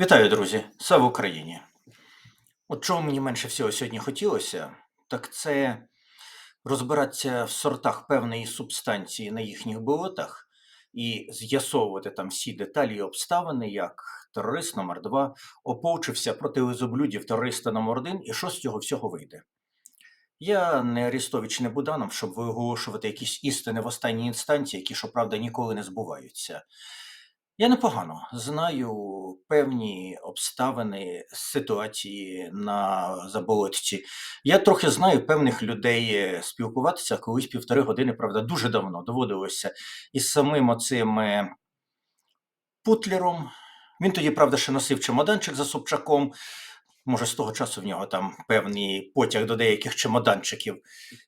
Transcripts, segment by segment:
Вітаю, друзі! Слава Україні! От чого мені менше всього сьогодні хотілося, так це розбиратися в сортах певної субстанції на їхніх болотах і з'ясовувати там всі деталі і обставини, як терорист номер 2 ополчився проти лизоблюдів терориста номер 1 і що з цього всього вийде. Я не Арістович, не Буданов, щоб виголошувати якісь істини в останній інстанції, які, щоправда, ніколи не збуваються. Я непогано знаю певні обставини ситуації на Заболотці. Я трохи знаю певних людей е, спілкуватися колись півтори години, правда, дуже давно доводилося із самим оцим е, Путлером. Він тоді, правда, ще носив чемоданчик за Собчаком. Може, з того часу в нього там певний потяг до деяких чемоданчиків.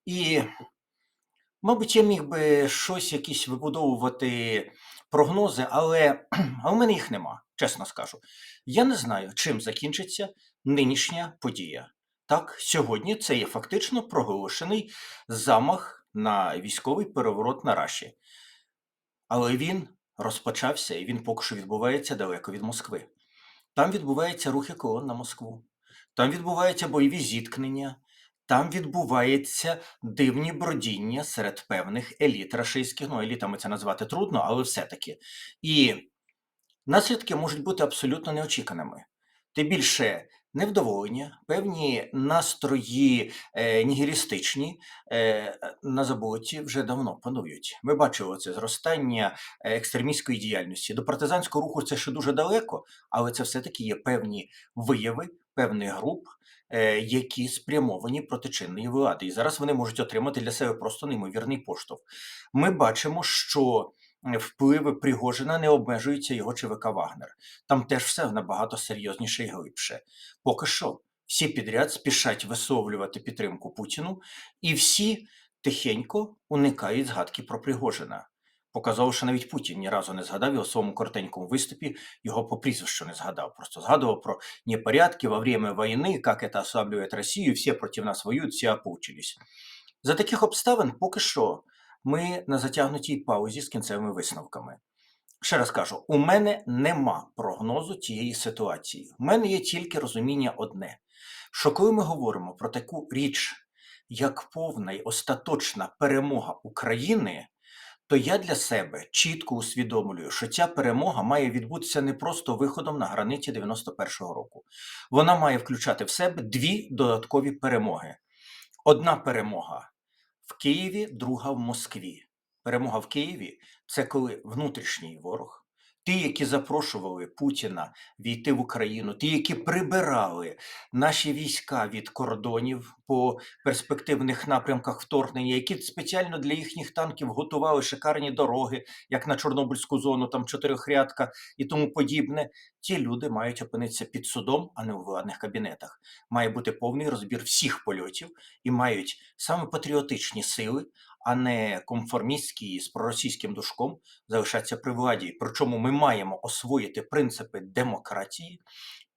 І, мабуть, я міг би щось якісь вибудовувати прогнози, але, але в мене їх нема, чесно скажу. Я не знаю, чим закінчиться нинішня подія. Так, сьогодні це є фактично проголошений замах на військовий переворот на Раші. Але він розпочався і він поки що відбувається далеко від Москви. Там відбуваються рухи колон на Москву, там відбуваються бойові зіткнення, там відбуваються дивні бродіння серед певних еліт рашистських. Ну, елітами це назвати трудно, але все-таки. І наслідки можуть бути абсолютно неочіканими. Тим більше невдоволення, певні настрої е, нігілістичні е, на забуті вже давно панують. Ми бачили це зростання е, екстремістської діяльності. До партизанського руху це ще дуже далеко, але це все-таки є певні вияви певних груп, е, які спрямовані проти чинної влади. І зараз вони можуть отримати для себе просто неймовірний поштовх. Ми бачимо, що впливи Пригожина не обмежуються його ЧВК Вагнер. Там теж все набагато серйозніше і глибше. Поки що всі підряд спішать висловлювати підтримку Путіну, і всі тихенько уникають згадки про Пригожина. Показав, що навіть Путін ні разу не згадав його у своєму коротенькому виступі, його по прізвищу не згадав. Просто згадував про непорядки во время війни, як це ослаблює Росію, всі проти нас воюють, всі опучились. За таких обставин поки що ми на затягнутій паузі з кінцевими висновками. Ще раз кажу: у мене нема прогнозу цієї ситуації. У мене є тільки розуміння одне: що коли ми говоримо про таку річ, як повна й остаточна перемога України, то я для себе чітко усвідомлюю, що ця перемога має відбутися не просто виходом на границі 91-го року. Вона має включати в себе дві додаткові перемоги. Одна перемога в Києві, друга в Москві. Перемога в Києві це коли внутрішній ворог, ті, які запрошували Путіна війти в Україну, ті, які прибирали наші війська від кордонів по перспективних напрямках вторгнення, які спеціально для їхніх танків готували шикарні дороги, як на Чорнобильську зону, там чотирьохрядка і тому подібне. Ті люди мають опинитися під судом, а не у владних кабінетах. Має бути повний розбір всіх польотів і мають саме патріотичні сили, а не конформістські з проросійським душком залишатися при владі. Причому ми маємо освоїти принципи демократії.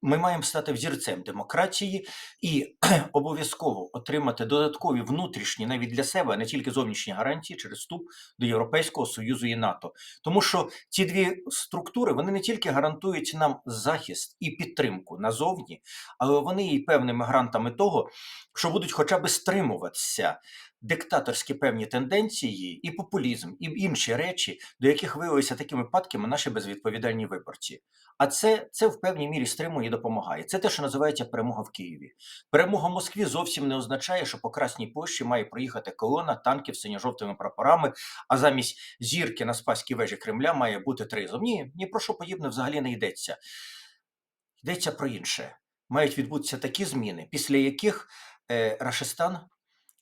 Ми маємо стати взірцем демократії і обов'язково отримати додаткові внутрішні, навіть для себе, а не тільки зовнішні гарантії через вступ до Європейського Союзу і НАТО. Тому що ці дві структури вони не тільки гарантують нам захист і підтримку назовні, але вони й певними гарантами того, що будуть хоча б стримуватися диктаторські певні тенденції, і популізм, і інші речі, до яких виявилися такими випадками наші безвідповідальні виборці. А це, це в певній мірі стримує і допомагає. Це те, що називається перемога в Києві. Перемога в Москві зовсім не означає, що по Красній площі має проїхати колона танків з синьо-жовтими прапорами, а замість зірки на Спаській вежі Кремля має бути тризом. Ні, ні про що подібне взагалі не йдеться. Йдеться про інше. Мають відбутися такі зміни, після яких е, Рашистан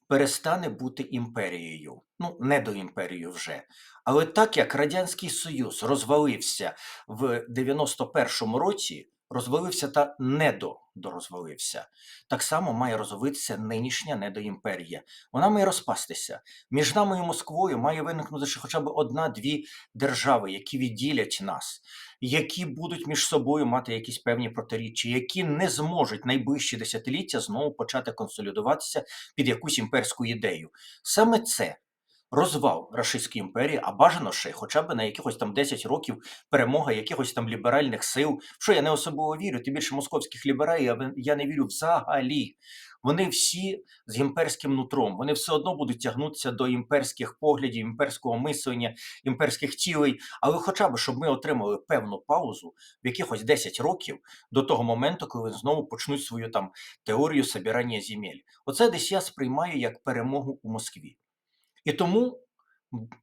перестане бути імперією. Ну, не до імперії вже. Але так як Радянський Союз розвалився в 91-му році, розвалився та недорозвалився, так само має розвалитися нинішня недоімперія. Вона має розпастися. Між нами і Москвою має виникнути ще хоча б одна-дві держави, які відділять нас, які будуть між собою мати якісь певні протиріччя, які не зможуть найближчі десятиліття знову почати консолідуватися під якусь імперську ідею. Саме це розвал Рашистської імперії, а бажано ще хоча б на якихось там 10 років перемога якихось там ліберальних сил. Що я не особливо вірю, тим більше московських лібералів я не вірю взагалі. Вони всі з імперським нутром, вони все одно будуть тягнутися до імперських поглядів, імперського мислення, імперських цілей. Але хоча б щоб ми отримали певну паузу в якихось 10 років до того моменту, коли знову почнуть свою там теорію собирання земель. Оце десь я сприймаю як перемогу у Москві. І тому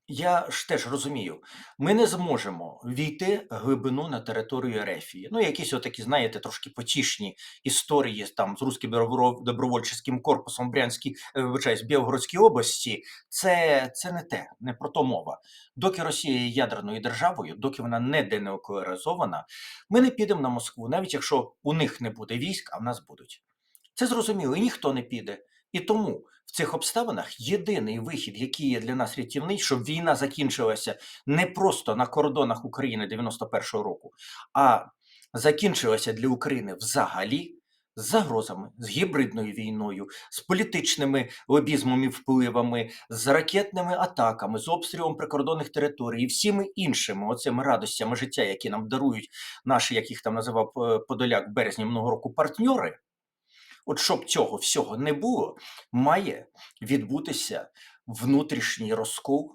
я ж теж розумію, ми не зможемо війти глибину на територію Ерефії. Ну, якісь отакі, знаєте, трошки потішні історії там з Руським добро- добровольчим корпусом Брянській, е, вибачаюсь, Білгородській області. Це, це не те, не про то мова. Доки Росія є ядерною державою, доки вона не денуклеаризована, ми не підемо на Москву, навіть якщо у них не буде військ, а в нас будуть. Це зрозуміло, і ніхто не піде. І тому в цих обставинах єдиний вихід, який є для нас рятівний, щоб війна закінчилася не просто на кордонах України 91-го року, а закінчилася для України взагалі з загрозами, з гібридною війною, з політичними лобізмом і впливами, з ракетними атаками, з обстрілом прикордонних територій і всіми іншими оцими радостями життя, які нам дарують наші, як їх там називав е, Подоляк в березні минулого року, партньори. От щоб цього всього не було, має відбутися внутрішній розкол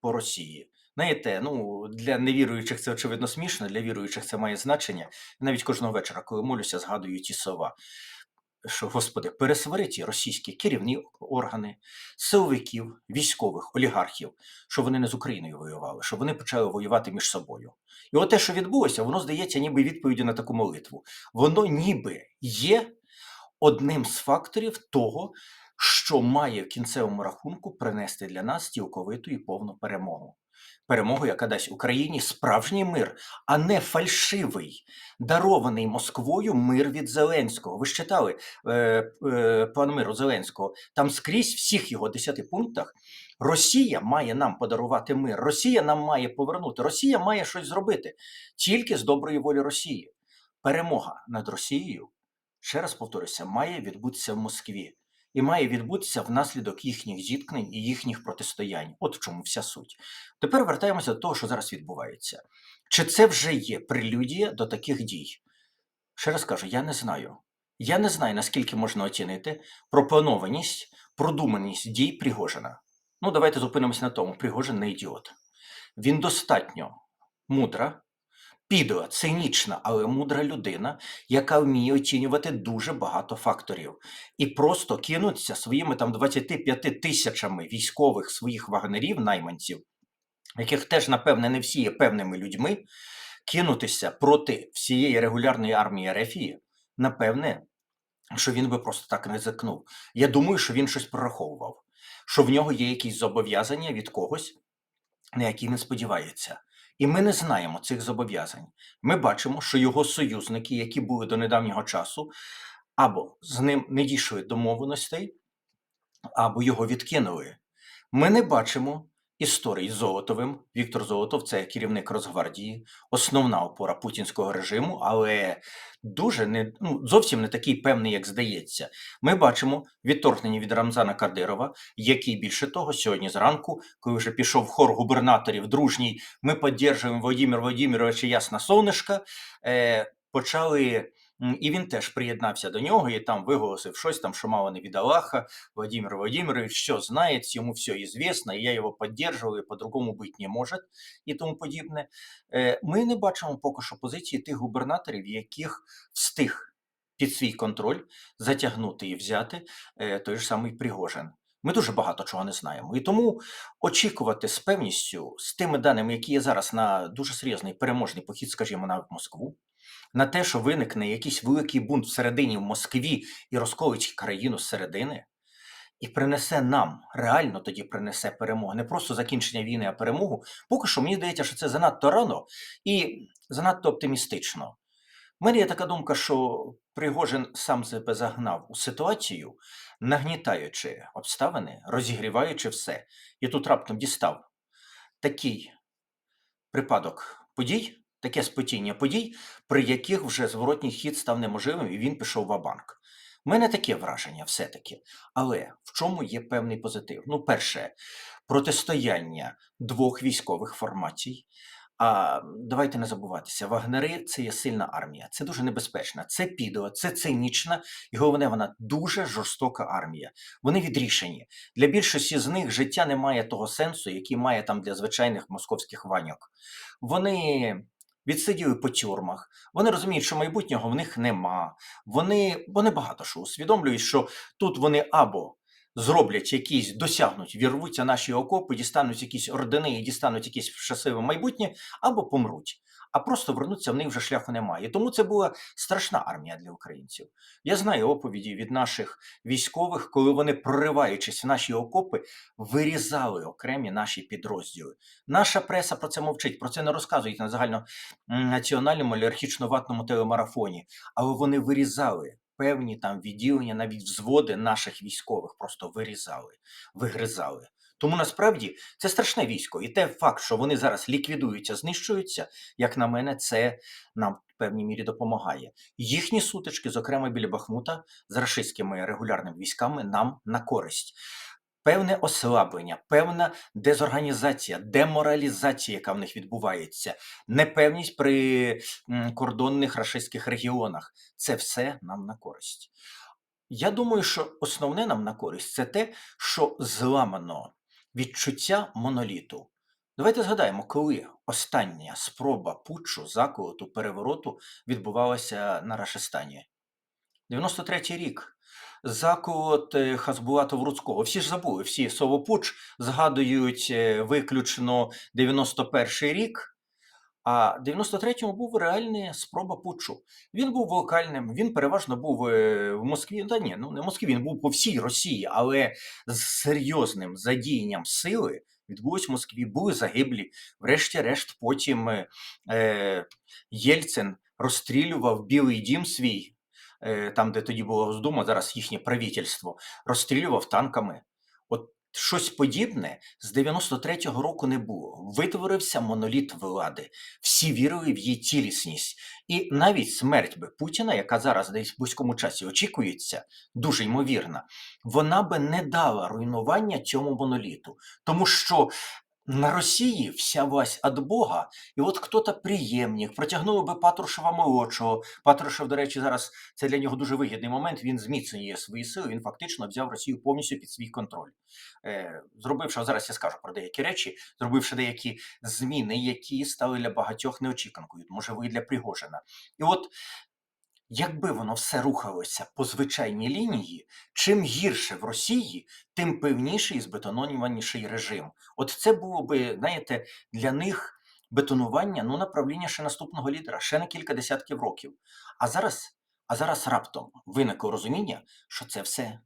по Росії. Знаєте, ну для невіруючих це очевидно смішно, для віруючих це має значення. Навіть кожного вечора, коли молюся, згадую ті слова. Що, Господи, пересвариті російські керівні органи, силовиків, військових, олігархів, що вони не з Україною воювали, що вони почали воювати між собою. І от те, що відбулося, воно здається, ніби відповіддю на таку молитву. Воно ніби є одним з факторів того, що має в кінцевому рахунку принести для нас цілковиту і повну перемогу. Перемогу, яка дасть Україні справжній мир, а не фальшивий, дарований Москвою мир від Зеленського. Ви ж читали е, е, план миру Зеленського. Там скрізь всіх його десяти пунктах Росія має нам подарувати мир. Росія нам має повернути. Росія має щось зробити тільки з доброї волі Росії. Перемога над Росією ще раз повторюся, має відбутися в Москві і має відбутися внаслідок їхніх зіткнень і їхніх протистоянь. От в чому вся суть. Тепер вертаємося до того, що зараз відбувається. Чи це вже є прелюдія до таких дій? Ще раз кажу, я не знаю. Я не знаю, наскільки можна оцінити пропонованість, продуманість дій Пригожина. Ну, давайте зупинимося на тому. Пригожин не ідіот. Він достатньо мудра, підла, цинічна, але мудра людина, яка вміє оцінювати дуже багато факторів. І просто кинутися своїми там 25 тисячами військових своїх вагнерів, найманців, яких теж, напевне, не всі є певними людьми, кинутися проти всієї регулярної армії Рефії, напевне, що він би просто так не зикнув. Я думаю, що він щось прораховував, що в нього є якісь зобов'язання від когось, на які не сподівається. І ми не знаємо цих зобов'язань. Ми бачимо, що його союзники, які були до недавнього часу, або з ним не дійшли домовленостей, або його відкинули. Ми не бачимо історії з Золотовим. Віктор Золотов це керівник Росгвардії, основна опора путінського режиму, але дуже не ну, зовсім не такий певний, як здається. Ми бачимо відторгнення від Рамзана Кадирова, який більше того, сьогодні зранку, коли вже пішов хор губернаторів дружній, ми підтримуємо Володимир Володимировича Ясна Сонечка, е, почали. І він теж приєднався до нього і там виголосив щось там, що мало не від Аллаха. Владимир Владимирович все знает, ему все известно, і я його поддерживаю, по-другому бути не може і тому подібне. Е, Ми не бачимо поки що позиції тих губернаторів, яких встиг під свій контроль затягнути і взяти е, той ж самий Пригожин. Ми дуже багато чого не знаємо. І тому очікувати з певністю, з тими даними, які є зараз на дуже серйозний переможний похід, скажімо, на Москву, на те, що виникне якийсь великий бунт всередині в Москві і розколить країну зсередини, і принесе нам, реально тоді принесе перемогу, не просто закінчення війни, а перемогу. Поки що мені здається, що це занадто рано і занадто оптимістично. У мене є така думка, що Пригожин сам себе загнав у ситуацію, нагнітаючи обставини, розігріваючи все, і тут раптом дістав такий припадок подій, таке спотіння подій, при яких вже зворотній хід став неможливим, і він пішов в банк У мене таке враження все-таки. Але в чому є певний позитив? Ну, перше, протистояння двох військових формацій. А давайте не забуватися, вагнери це є сильна армія. Це дуже небезпечна, це підо, це цинічна і головне, вона дуже жорстока армія. Вони відрішені. Для більшості з них життя не має того сенсу, який має там для звичайних московських ваньок. Вони відсиділи по тюрмах, вони розуміють, що майбутнього в них нема. Вони, вони багато що усвідомлюють, що тут вони або зроблять якісь, досягнуть, вірвуться наші окопи, дістануть якісь ордени і дістануть якісь щасливе майбутнє, або помруть. А просто вернуться в них вже шляху немає. Тому це була страшна армія для українців. Я знаю оповіді від наших військових, коли вони, прориваючись в наші окопи, вирізали окремі наші підрозділи. Наша преса про це мовчить, про це не розказують на загальнонаціональному олігархічно-ватному телемарафоні, але вони вирізали певні там відділення, навіть взводи наших військових просто вирізали, вигризали. Тому насправді це страшне військо, і те факт, що вони зараз ліквідуються, знищуються, як на мене, це нам в певній мірі допомагає. Їхні сутички, зокрема біля Бахмута, з рашистськими регулярними військами, нам на користь. Певне ослаблення, певна дезорганізація, деморалізація, яка в них відбувається, непевність при кордонних рашистських регіонах це все нам на користь. Я думаю, що основне нам на користь це те, що зламано відчуття моноліту. Давайте згадаємо, коли остання спроба путчу, заколоту, перевороту відбувалася на Рашистані. 93-й рік. Заколот е, Хасбулата Вруцького. Всі ж забули, всі Совопуч згадують е, виключно 91-й рік. А 93-му був реальна спроба путчу. Він був локальним, він переважно був е, в Москві. Та ні, ну не в Москві, він був по всій Росії, але з серйозним задіянням сили відбулось в Москві, були загиблі. Врешті-решт, потім е, е, Єльцин розстрілював Білий дім свій, е, там, де тоді було Госдума, зараз їхнє правительство, розстрілював танками. От щось подібне з 93-го року не було. Витворився моноліт влади. Всі вірили в її цілісність. І навіть смерть би Путіна, яка зараз десь в близькому часі очікується, дуже ймовірна, вона би не дала руйнування цьому моноліту. Тому що на Росії вся власть від Бога, і от хто-то приємник, протягнули би Патрушева молодшого. Патрушев, до речі, зараз це для нього дуже вигідний момент. Він зміцнює свої сили. Він фактично взяв Росію повністю під свій контроль. Е, зробивши, зараз я скажу про деякі речі, зробивши деякі зміни, які стали для багатьох неочіканкою, можливо, і для Пригожина. І от Якби воно все рухалося по звичайній лінії, чим гірше в Росії, тим певніший і збетонованіший режим. От це було би, знаєте, для них бетонування ну, направління ще наступного лідера, ще на кілька десятків років. А зараз, а зараз раптом виникло розуміння, що це все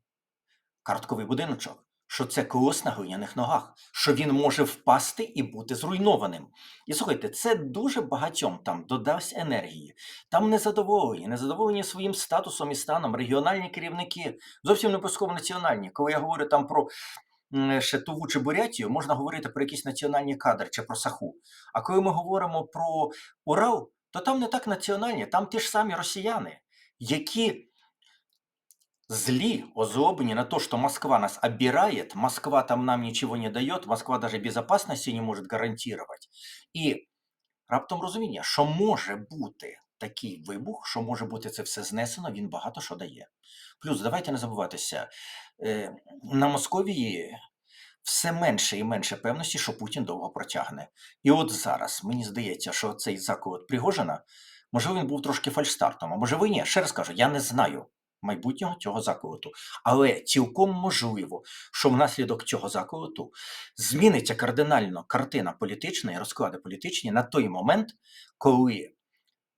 картковий будиночок, що це колос на глиняних ногах, що він може впасти і бути зруйнованим. І слухайте, це дуже багатьом там додасть енергії. Там незадоволені, незадоволені своїм статусом і станом, регіональні керівники, зовсім не обов'язково національні. Коли я говорю там про ще Туву чи Бурятію, можна говорити про якісь національні кадри чи про Саху. А коли ми говоримо про Урал, то там не так національні, там ті ж самі росіяни, які зли, озлоблены на то, что Москва нас обирает, Москва там нам ничего не дает, Москва даже безопасности не может гарантировать. І раптом розуміння, що може бути такий вибух, що може бути це все знесено, він багато що дає. Плюс, давайте не забуватися, е, на Московії все менше і менше певності, що Путін довго протягне. І от зараз мені здається, що цей заколот Пригожина, можливо, він був трошки фальшстартом, а можливо, і ні. Ще раз кажу, я не знаю майбутнього цього заколоту. Але цілком можливо, що внаслідок цього заколоту зміниться кардинально картина політична і розклади політичні на той момент, коли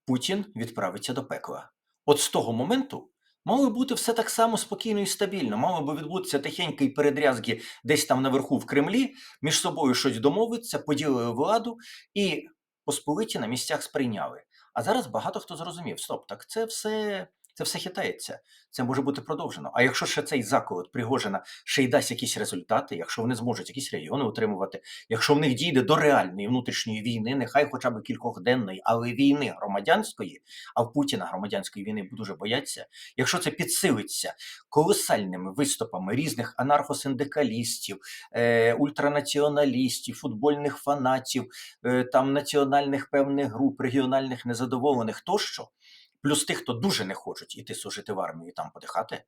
Путін відправиться до пекла. От з того моменту. Мало бути все так само спокійно і стабільно. Мало би відбутися тихенький передрязги десь там наверху в Кремлі, між собою щось домовиться, поділили владу і посполиті на місцях сприйняли. А зараз багато хто зрозумів: стоп, так це все Це все хитається. Це може бути продовжено. А якщо ще цей заколот Пригожина ще й дасть якісь результати, якщо вони зможуть якісь регіони утримувати, якщо в них дійде до реальної внутрішньої війни, нехай хоча б кількохденної, але війни громадянської, а в Путіна громадянської війни дуже бояться. Якщо це підсилиться колосальними виступами різних анархосиндикалістів, е, ультранаціоналістів, футбольних фанатів, е, там національних певних груп, регіональних незадоволених тощо, плюс тих, хто дуже не хочуть іти служити в армію і там подихати,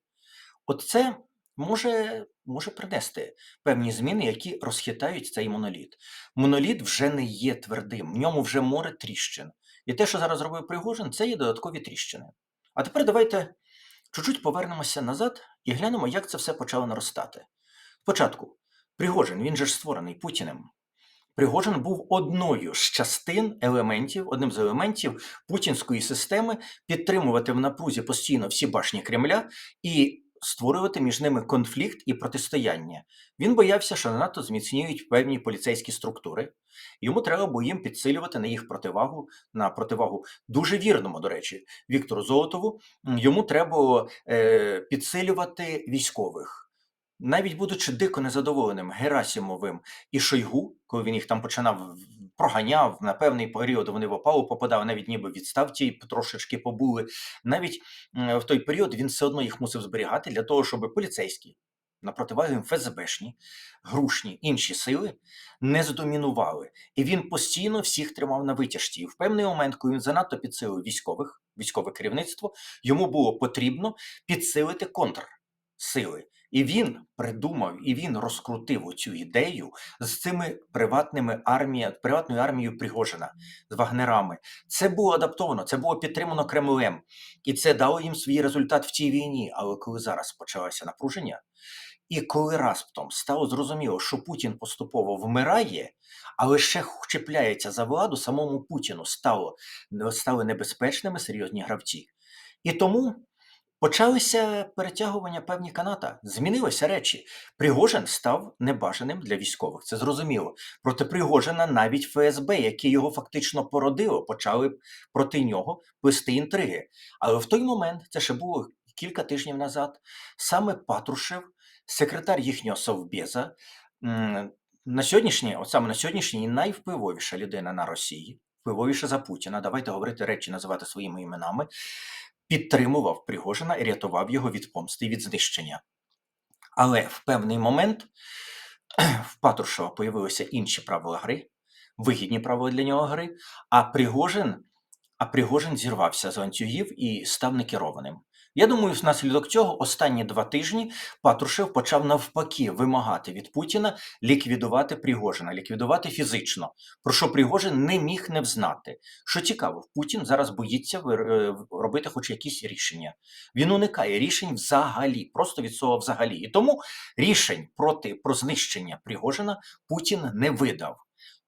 от це може, може принести певні зміни, які розхитають цей моноліт. Моноліт вже не є твердим, в ньому вже море тріщин. І те, що зараз зробив Пригожин, це є додаткові тріщини. А тепер давайте чуть-чуть повернемося назад і глянемо, як це все почало наростати. Спочатку, Пригожин, він же ж створений Путіним. Пригожин був одною з частин елементів, одним з елементів путінської системи підтримувати в напрузі постійно всі башні Кремля і створювати між ними конфлікт і протистояння. Він боявся, що НАТО зміцнюють певні поліцейські структури. Йому треба було їм підсилювати на їх противагу, на противагу дуже вірному, до речі, Віктору Золотову. Йому треба е, підсилювати військових. Навіть будучи дико незадоволеним Герасімовим і Шойгу, коли він їх там починав проганяв на певний період, вони в опалу попадали, навіть ніби відставці трошечки побули. Навіть в той період він все одно їх мусив зберігати для того, щоб поліцейські на противагу ФСБшні, грушні інші сили не здомінували. І він постійно всіх тримав на витяжці. І в певний момент, коли він занадто підсилив військових, військове керівництво, йому було потрібно підсилити контрсили. І він придумав і він розкрутив оцю ідею з цими приватними армія, приватною армією Пригожина, з вагнерами. Це було адаптовано, це було підтримано Кремлем, і це дало їм свій результат в цій війні. Але коли зараз почалося напруження, і коли раптом стало зрозуміло, що Путін поступово вмирає, але ще чіпляється за владу, самому Путіну стало, стали небезпечними серйозні гравці. І тому почалися перетягування певні каната, змінилися речі. Пригожин став небажаним для військових. Це зрозуміло. Проти Пригожина навіть ФСБ, яке його фактично породило, почали проти нього плести інтриги. Але в той момент, це ще було кілька тижнів назад, саме Патрушев, секретар їхнього совбеза, на сьогоднішній, от саме на сьогоднішній найвпливовіша людина на Росії, впливовіша за Путіна. Давайте говорити речі, називати своїми іменами. Підтримував Пригожина і рятував його від помсти і від знищення. Але в певний момент в Патрушева появилися інші правила гри, вигідні правила для нього гри, а Пригожин, а Пригожин зірвався з ланцюгів і став некерованим. Я думаю, внаслідок цього останні два тижні Патрушев почав навпаки вимагати від Путіна ліквідувати Пригожина, ліквідувати фізично, про що Пригожин не міг не взнати. Що цікаво, Путін зараз боїться е, робити хоч якісь рішення. Він уникає рішень взагалі, просто від слова взагалі. І тому рішень проти про знищення Пригожина Путін не видав.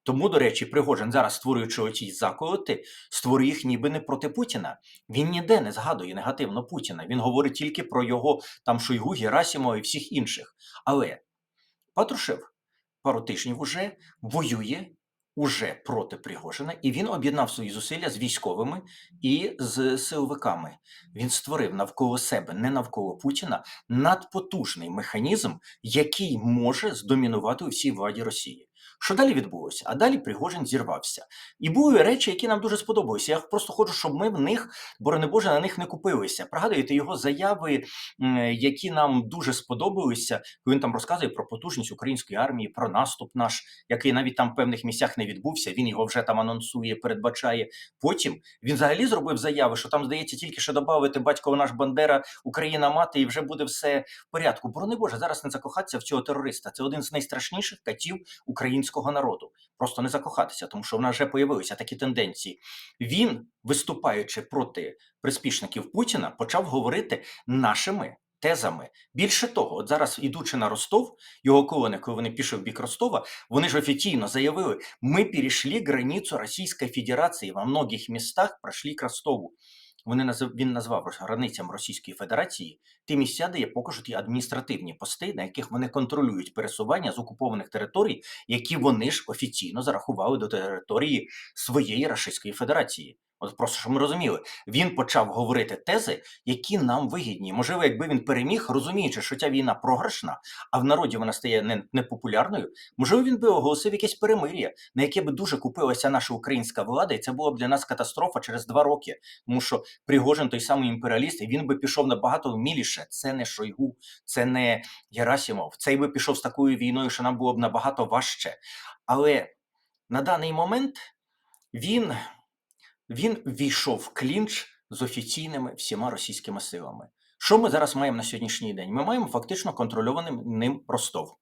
Тому, до речі, Пригожин зараз, створюючи оці заколоти, створює їх ніби не проти Путіна. Він ніде не згадує негативно Путіна. Він говорить тільки про його там Шойгу, Герасимова і всіх інших. Але Патрушев пару тижнів уже воює уже проти Пригожина, і він об'єднав свої зусилля з військовими і з силовиками. Він створив навколо себе, не навколо Путіна, надпотужний механізм, який може здомінувати у всій владі Росії. Що далі відбулося? А далі Пригожин зірвався. І були речі, які нам дуже сподобалися. Я просто хочу, щоб ми в них, борони Боже, на них не купилися. Пригадуєте його заяви, які нам дуже сподобалися, коли він там розказує про потужність української армії, про наступ наш, який навіть там в певних місцях не відбувся. Він його вже там анонсує, передбачає. Потім він взагалі зробив заяви, що там здається тільки що додати батько наш Бандера, Україна мати, і вже буде все в порядку. Борони Боже, зараз не закохатися в цього терориста. Це один з найстрашніших катів українського народу. Просто не закохатися, тому що в нас вже появилися такі тенденції. Він, виступаючи проти приспішників Путіна, почав говорити нашими тезами. Більше того, от зараз, ідучи на Ростов, його колони, коли вони пішли в бік Ростова, вони ж офіційно заявили: ми перейшли границю Російської Федерації во многих містах пройшли к Ростову. Вони назив, він назвав границям Російської Федерації ті місця, де є поки що ті адміністративні пости, на яких вони контролюють пересування з окупованих територій, які вони ж офіційно зарахували до території своєї Російської Федерації. От просто щоб ми розуміли, він почав говорити тези, які нам вигідні. Можливо, якби він переміг, розуміючи, що ця війна програшна, а в народі вона стає не, непопулярною, можливо, він би оголосив якесь перемир'я, на яке би дуже купилася наша українська влада, і це була б для нас катастрофа через два роки. Тому що Пригожин, той самий імперіаліст, і він би пішов набагато вміліше. Це не Шойгу, це не Герасімов. Цей би пішов з такою війною, що нам було б набагато важче. Але на даний момент він, він війшов в клінч з офіційними всіма російськими силами. Що ми зараз маємо на сьогоднішній день? Ми маємо фактично контрольованим ним Ростов.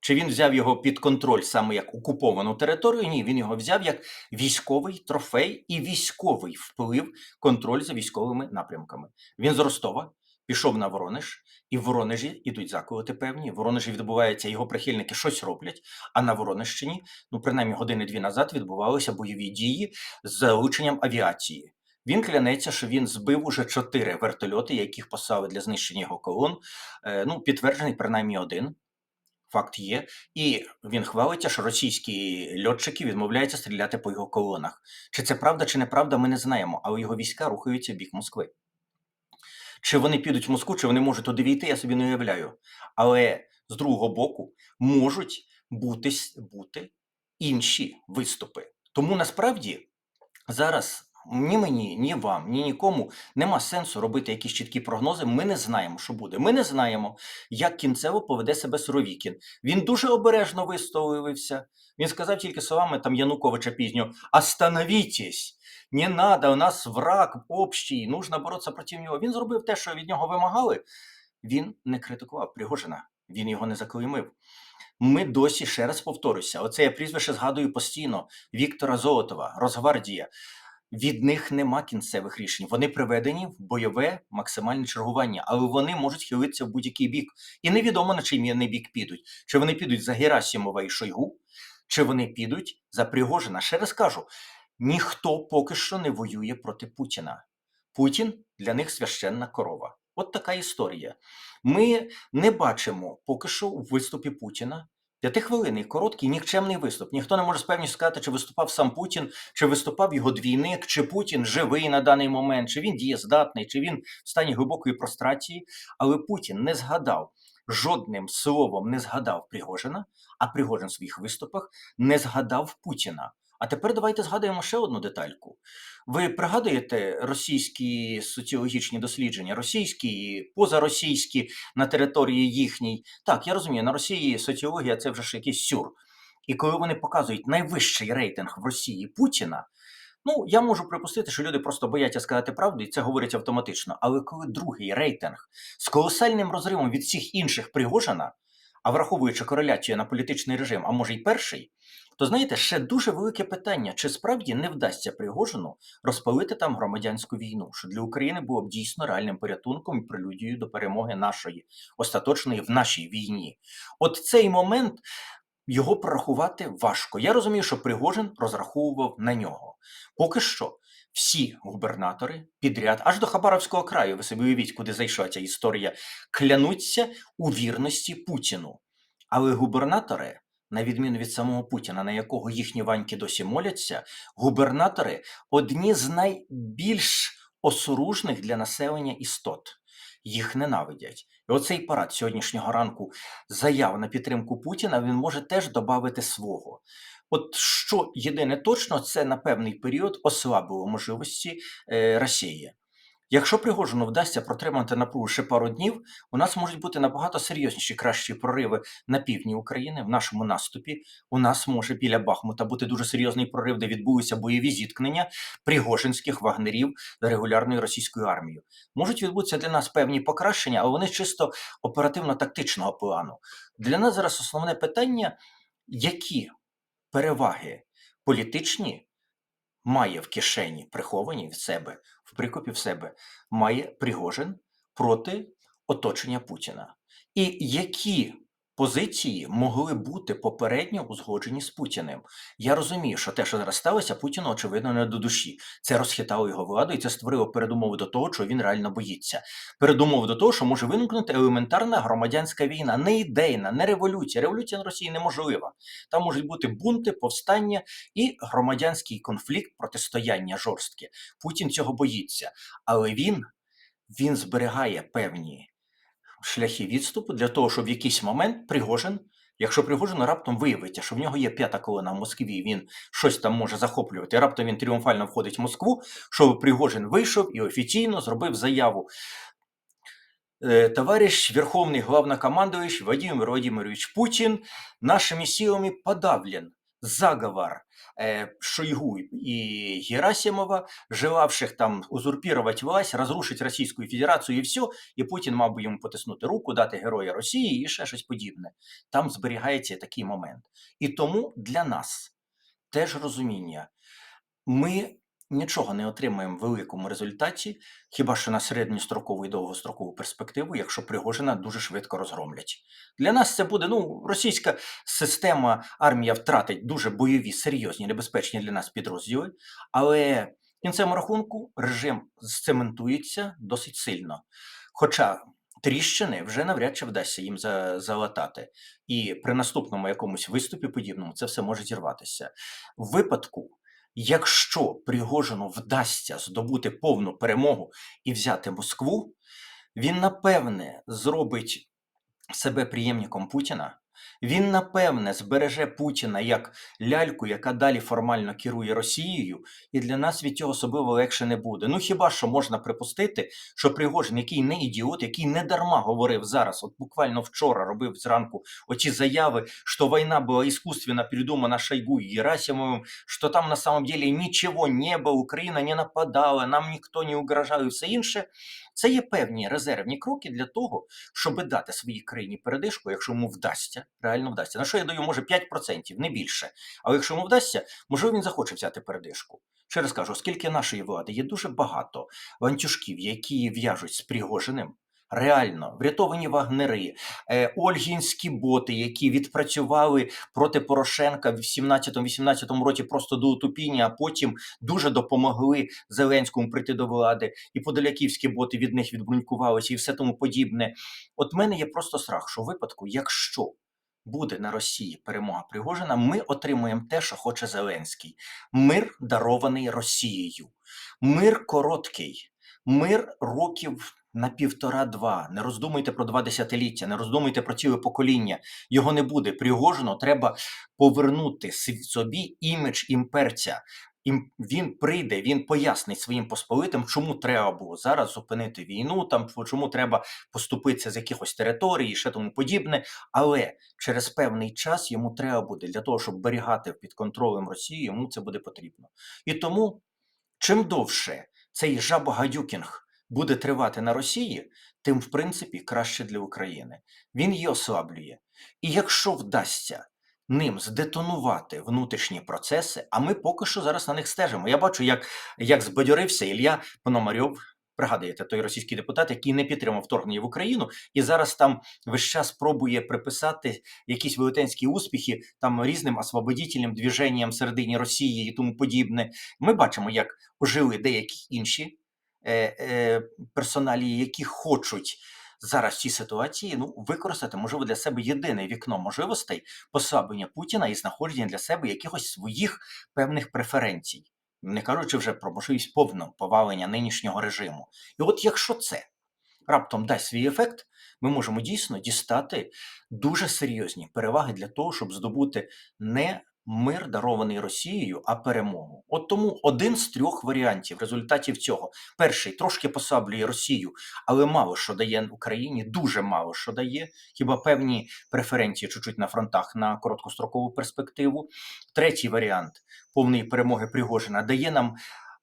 Чи він взяв його під контроль саме як окуповану територію? Ні, він його взяв як військовий трофей і військовий вплив, контроль за військовими напрямками. Він з Ростова пішов на Воронеж, і в Воронежі ідуть заколоти певні. В Воронежі відбувається, його прихильники щось роблять. А на Воронежщині, ну принаймні години-дві назад, відбувалися бойові дії з залученням авіації. Він клянеться, що він збив уже чотири вертольоти, яких послали для знищення його колон. Е, ну, підтверджений принаймні один. Факт є, і він хвалиться, що російські льотчики відмовляються стріляти по його колонах. Чи це правда, чи неправда, ми не знаємо, але його війська рухаються в бік Москви. Чи вони підуть в Москву, чи вони можуть туди війти, я собі не уявляю. Але з другого боку можуть бути, бути інші виступи. Тому насправді зараз ні мені, ні вам, ні нікому нема сенсу робити якісь чіткі прогнози. Ми не знаємо, що буде. Ми не знаємо, як кінцево поведе себе Суровікін. Він дуже обережно висловився. Він сказав тільки словами там Януковича пізньо: «Остановітесь! Не надо, у нас враг общий, нужно боротися проти нього. Він зробив те, що від нього вимагали. Він не критикував Пригожина, він його не заклеймив. Ми досі ще раз повторюся. Оце я прізвище згадую постійно: Віктора Золотова, Росгвардія. Від них нема кінцевих рішень. Вони приведені в бойове максимальне чергування, але вони можуть хилитися в будь-який бік. І невідомо на чий вони бік підуть. Чи вони підуть за Герасімова і Шойгу, чи вони підуть за Пригожина. Ще раз кажу: ніхто поки що не воює проти Путіна. Путін для них священна корова. От така історія. Ми не бачимо поки що у виступі Путіна. П'ятихвилинний короткий нікчемний виступ. Ніхто не може з певністю сказати, чи виступав сам Путін, чи виступав його двійник, чи Путін живий на даний момент, чи він дієздатний, чи він в стані глибокої прострації. Але Путін не згадав жодним словом не згадав Пригожина, а Пригожин в своїх виступах не згадав Путіна. А тепер давайте згадаємо ще одну детальку. Ви пригадуєте російські соціологічні дослідження, російські і позаросійські на території їхній? Так, я розумію, на Росії соціологія це вже ж якийсь сюр. І коли вони показують найвищий рейтинг в Росії Путіна, ну я можу припустити, що люди просто бояться сказати правду, і це говорять автоматично. Але коли другий рейтинг з колосальним розривом від всіх інших Пригожина, а враховуючи кореляцію на політичний режим, а може й перший, то знаєте, ще дуже велике питання: чи справді не вдасться Пригожину розпалити там громадянську війну, що для України було б дійсно реальним порятунком і прелюдією до перемоги нашої остаточної в нашій війні? От цей момент. Його прорахувати важко. Я розумію, що Пригожин розраховував на нього. Поки що всі губернатори підряд, аж до Хабаровського краю, ви собі уявіть, куди зайшла ця історія, клянуться у вірності Путіну. Але губернатори на відміну від самого Путіна, на якого їхні ваньки досі моляться, губернатори одні з найбільш осоружних для населення істот. Їх ненавидять. І оцей парад сьогоднішнього ранку заяв на підтримку Путіна він може теж додати свого. От що єдине точно, це на певний період ослабило можливості е, Росії. Якщо Пригожину вдасться протримати напругу ще пару днів, у нас можуть бути набагато серйозніші кращі прориви на півдні України в нашому наступі. У нас може біля Бахмута бути дуже серйозний прорив, де відбулися бойові зіткнення пригожинських вагнерів регулярною російською армією. Можуть відбутися для нас певні покращення, але вони чисто оперативно-тактичного плану. Для нас зараз основне питання: які переваги політичні має в кишені, приховані в себе, в прикопі в себе, має Пригожин проти оточення Путіна. І які позиції могли бути попередньо узгоджені з Путіним. Я розумію, що те, що зараз сталося, Путіну очевидно не до душі. Це розхитало його владу, і це створило передумови до того, що він реально боїться. Передумови до того, що може виникнути елементарна громадянська війна, не ідейна, не революція. Революція на Росії неможлива. Там можуть бути бунти, повстання і громадянський конфлікт, протистояння жорстке. Путін цього боїться, але він, він зберігає певні шляхи відступу для того, щоб в якийсь момент Пригожин, якщо Пригожин раптом виявиться, що в нього є п'ята колона в Москві, він щось там може захоплювати, і раптом він тріумфально входить в Москву, щоб Пригожин вийшов і офіційно зробив заяву. «Э, Товарищ Верховный Главнокомандующий Владимир Владимирович Путин нашими силами подавлен заговор э, Шойгу и Герасимова, желавших там узурпировать власть, разрушить Російську Федерацію і все, і Путін мав би йому потиснути руку, дати героя Росії і ще щось подібне. Там зберігається такий момент. І тому для нас теж розуміння. Ми нічого не отримаємо в великому результаті, хіба що на середньострокову і довгострокову перспективу, якщо Пригожина дуже швидко розгромлять. Для нас це буде ну, російська система, армія втратить дуже бойові, серйозні, небезпечні для нас підрозділи, але в кінцевому рахунку режим зцементується досить сильно. Хоча тріщини вже навряд чи вдасться їм за, залатати. І при наступному якомусь виступі подібному це все може зірватися. В випадку, якщо Пригожину вдасться здобути повну перемогу і взяти Москву, він напевне зробить себе приємником Путіна. Він напевне збереже Путіна як ляльку, яка далі формально керує Росією, і для нас від цього особливо легше не буде. Ну хіба що можна припустити, що Пригожин, який не ідіот, який не дарма говорив зараз, от буквально вчора робив зранку оці заяви, що війна була іскусственно придумана Шойгу і Герасимовим, що там на самом деле нічого не було, Україна не нападала, нам ніхто не угрожав і все інше. Це є певні резервні кроки для того, щоб дати своїй країні передишку, якщо йому вдасться, реально вдасться. На що я даю, може 5%, не більше. Але якщо йому вдасться, можливо, він захоче взяти передишку. Ще раз кажу, оскільки нашої влади є дуже багато ланцюжків, які в'яжуть з Пригожиним, реально врятовані вагнери, е, ольгінські боти, які відпрацювали проти Порошенка в 17-18 році просто до утопіння, а потім дуже допомогли Зеленському прийти до влади, і подоляківські боти від них відбрунькувалися і все тому подібне. От мене є просто страх, що в випадку, якщо буде на Росії перемога Пригожина, ми отримуємо те, що хоче Зеленський. Мир дарований Росією. Мир короткий, мир років на півтора-два. Не роздумуйте про два десятиліття, не роздумуйте про ціле покоління. Його не буде. Пригожину треба повернути собі імідж імперця. Ім- Він прийде, він пояснить своїм посполитим, чому треба було зараз зупинити війну, там чому треба поступитися з якихось територій і ще тому подібне. Але через певний час йому треба буде для того, щоб берігати під контролем Росії, йому це буде потрібно. І тому, чим довше цей жабогадюкінг буде тривати на Росії, тим, в принципі, краще для України. Він її ослаблює. І якщо вдасться ним здетонувати внутрішні процеси, а ми поки що зараз на них стежимо. Я бачу, як, як збадьорився Ілля Пономарьов. Пригадуєте, той російський депутат, який не підтримав вторгнення в Україну, і зараз там весь час пробує приписати якісь велетенські успіхи там різним освободітельним движенням середині Росії і тому подібне. Ми бачимо, як ожили деякі інші е, е, персоналії, які хочуть зараз в цій ситуації ну, використати, можливо, для себе єдине вікно можливостей послаблення Путіна і знаходження для себе якихось своїх певних преференцій, не кажучи вже про можливість повного повалення нинішнього режиму. І от якщо це раптом дасть свій ефект, ми можемо дійсно дістати дуже серйозні переваги для того, щоб здобути не мир, дарований Росією, а перемогу. От тому один з трьох варіантів результатів цього. Перший трошки послаблює Росію, але мало що дає Україні, дуже мало що дає. Хіба певні преференції чуть-чуть на фронтах на короткострокову перспективу. Третій варіант повної перемоги Пригожина дає нам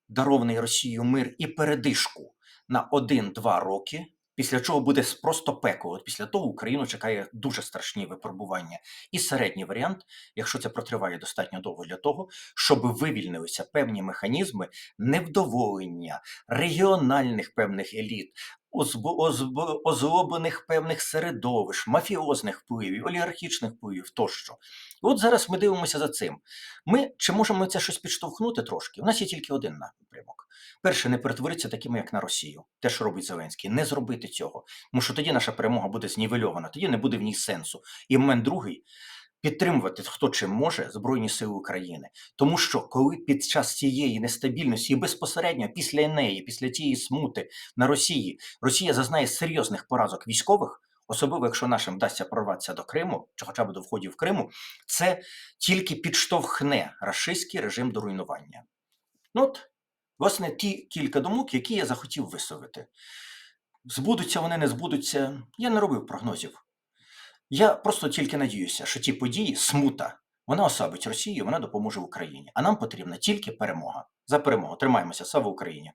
дарований Росією мир і передишку на 1-2 роки. Після чого буде просто пеко. От після того Україну чекає дуже страшні випробування. І середній варіант, якщо це протриває достатньо довго для того, щоб вивільнилися певні механізми невдоволення регіональних певних еліт, озлоблених певних середовищ, мафіозних впливів, олігархічних впливів тощо. І от зараз ми дивимося за цим. Ми чи можемо це щось підштовхнути трошки? У нас є тільки один напрямок. Перше, не перетворитися такими, як на Росію. Те, що робить Зеленський, не зробити цього. Тому що тоді наша перемога буде знівельована, тоді не буде в ній сенсу. І момент другий підтримувати хто чим може Збройні Сили України. Тому що коли під час цієї нестабільності і безпосередньо після неї, після тієї смути на Росії, Росія зазнає серйозних поразок військових. Особливо, якщо нашим вдасться прорватися до Криму, чи хоча б до входів в Криму, це тільки підштовхне рашистський режим до руйнування. Ну от, власне, ті кілька думок, які я захотів висловити. Збудуться вони, не збудуться. Я не робив прогнозів. Я просто тільки надіюся, що ті події, смута, вона ослабить Росію, вона допоможе Україні. А нам потрібна тільки перемога. За перемогу. Тримаємося. Слава Україні!